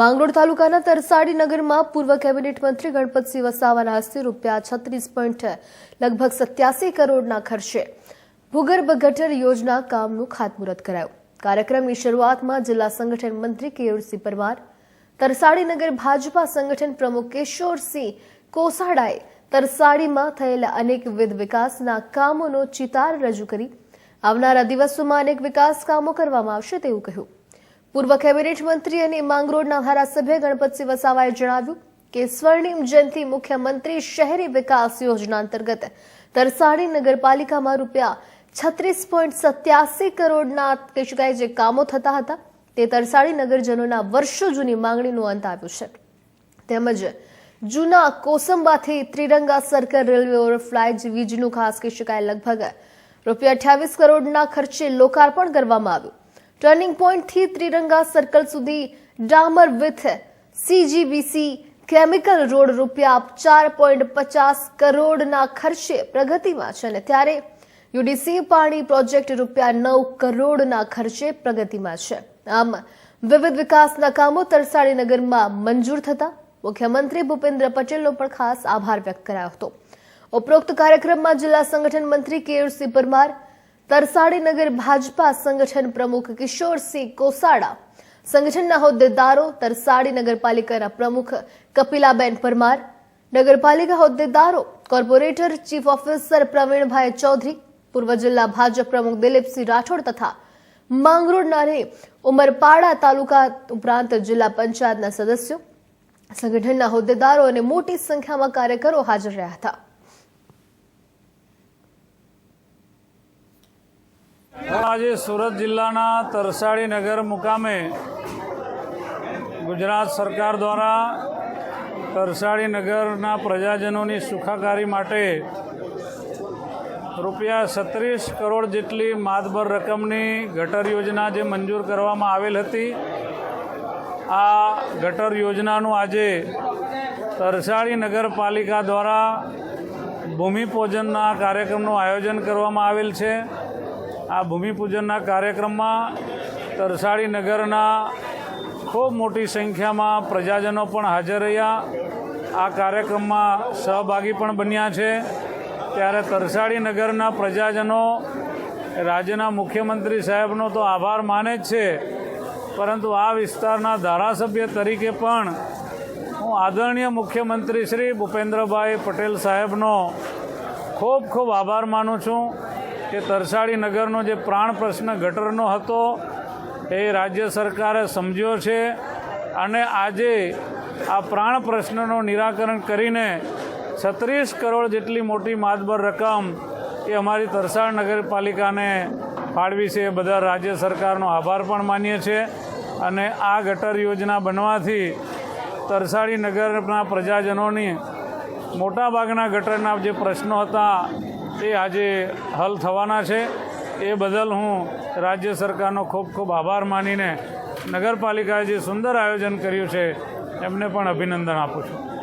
માંગરોળ તાલુકાના તરસાડી નગરમાં પૂર્વ કેબિનેટ મંત્રી ગણપતસિંહ વસાવાના હસ્તે રૂપિયા છત્રીસ પોઈન્ટ લગભગ સત્યાસી કરોડના ખર્ચે ભૂગર્ભ ગટર યોજના કામનું ખાતમુહૂર્ત કરાયું. કાર્યક્રમની શરૂઆતમાં જિલ્લા સંગઠન મંત્રી કેયુરસિંહ પરમાર, તરસાડી નગર ભાજપા સંગઠન પ્રમુખ કિશોરસિંહ કોસાડાએ તરસાડીમાં થયેલા અનેકવિધ વિકાસના કામોનો ચિતાર રજૂ કરી. આવનારા દિવસોમાં અનેક વિકાસ કામો કરવામાં આવશે તેવું કહ્યું. પૂર્વ કેબિનેટ મંત્રી અને માંગરોળના ધારાસભ્ય ગણપતસિંહ વસાવાએ જણાવ્યું કે સ્વર્ણિમ જયંતિ મુખ્યમંત્રી શહેરી વિકાસ યોજના અંતર્ગત તરસાડી નગરપાલિકામાં રૂપિયા છત્રીસ પોઈન્ટ સત્યાસી કરોડના કહી શકાય જે કામો થતા હતા, તે તરસાડી નગરજનોના વર્ષો જૂની માંગણીનો અંત આવ્યો છે. તેમજ જૂના કોસંબાથી ત્રિરંગા સર્કલ રેલવે ઓવરફ્લાય વીજનું ખાસ કહી શકાય, લગભગ રૂપિયા અઠ્યાવીસ કરોડના ખર્ચે લોકાર્પણ કરવામાં આવ્યું. ટર્નિંગ પોઈન્ટથી ત્રિરંગા સર્કલ સુધી ડામર વિથ સીજીબીસી કેમિકલ રોડ રૂપિયા ચાર પોઈન્ટ પચાસ કરોડના ખર્ચે પ્રગતિમાં છે અને ત્યારે યુડીસી પાણી પ્રોજેક્ટ રૂપિયા નવ કરોડના ખર્ચે પ્રગતિમાં છે. આમ વિવિધ વિકાસના કામો તરસાડી નગરમાં મંજૂર થતા મુખ્યમંત્રી ભૂપેન્દ્ર પટેલનો પણ ખાસ આભાર વ્યક્ત કરાયો હતો. ઉપરોક્ત કાર્યક્રમમાં જિલ્લા સંગઠન મંત્રી કેયુરસિંહ પરમાર તરસાડી નગર ભાજપા સંગઠન પ્રમુખ કિશોરસિંહ કોસાડા સંગઠનના હોદ્દેદારો તરસાડી નગરપાલિકાના પ્રમુખ કપિલાબેન પરમાર, નગરપાલિકા હોદ્દેદારો, corporator chief officer Pravinbhai Chaudhary, પૂર્વ જિલ્લા ભાજપ પ્રમુખ દિલીપસિંહ રાઠોડ તથા માંગરોળના અને ઉમરપાડા તાલુકા ઉપરાંત જિલ્લા પંચાયતના સદસ્યો સંગઠનના હોદ્દેદારો અને મોટી સંખ્યામાં કાર્યકરો હાજર રહ્યા હતા. આજે સુરત જિલ્લાના તરસાડી નગર મુકામે ગુજરાત સરકાર દ્વારા તરસાડી નગરના પ્રજાજનોની સુખાકારી માટે રૂપિયા સત્રીસ કરોડ જેટલી માતબર રકમની ગટર યોજના જે મંજૂર કરવામાં આવેલ હતી, આ ગટર યોજનાનું આજે તરસાડી નગરપાલિકા દ્વારા ભૂમિપૂજનના કાર્યક્રમનું આયોજન કરવામાં આવેલ છે. આ ભૂમિપૂજનના કાર્યક્રમમાં તરસાડી નગરના ખૂબ મોટી સંખ્યામાં પ્રજાજનો પણ હાજર રહ્યા. આ કાર્યક્રમમાં સહભાગી પણ બન્યા છે. ત્યારે તરસાડી નગરના પ્રજાજનો રાજ્યના મુખ્યમંત્રી સાહેબનો તો આભાર માને જ છે. પરંતુ આ વિસ્તારના ધારાસભ્ય તરીકે પણ હું આદરણીય મુખ્યમંત્રી શ્રી ભૂપેન્દ્રભાઈ પટેલ સાહેબનો ખૂબ ખૂબ આભાર માનું છું. કે તરસાડી નગરનો જે પ્રાણ પ્રશ્ન ગટરનો હતો, એ રાજ્ય સરકારે સમજ્યો છે અને આજે આ પ્રાણ પ્રશ્નનું નિરાકરણ કરીને છત્રીસ કરોડ જેટલી મોટી માતબર રકમ એ અમારી તરસાડ નગરપાલિકાને ફાળવી છે. એ બધા રાજ્ય સરકારનો આભાર પણ માનીએ છીએ અને આ ગટર યોજના બનવાથી તરસાડી નગરના પ્રજાજનોની મોટાભાગના ગટરના જે પ્રશ્નો હતા એ આજે હલ થવાના છે. એ બદલ હું રાજ્ય સરકારનો ખૂબ ખૂબ આભાર માનીને નગરપાલિકાએ જે સુંદર આયોજન કર્યું છે, એમને પણ અભિનંદન આપું છું.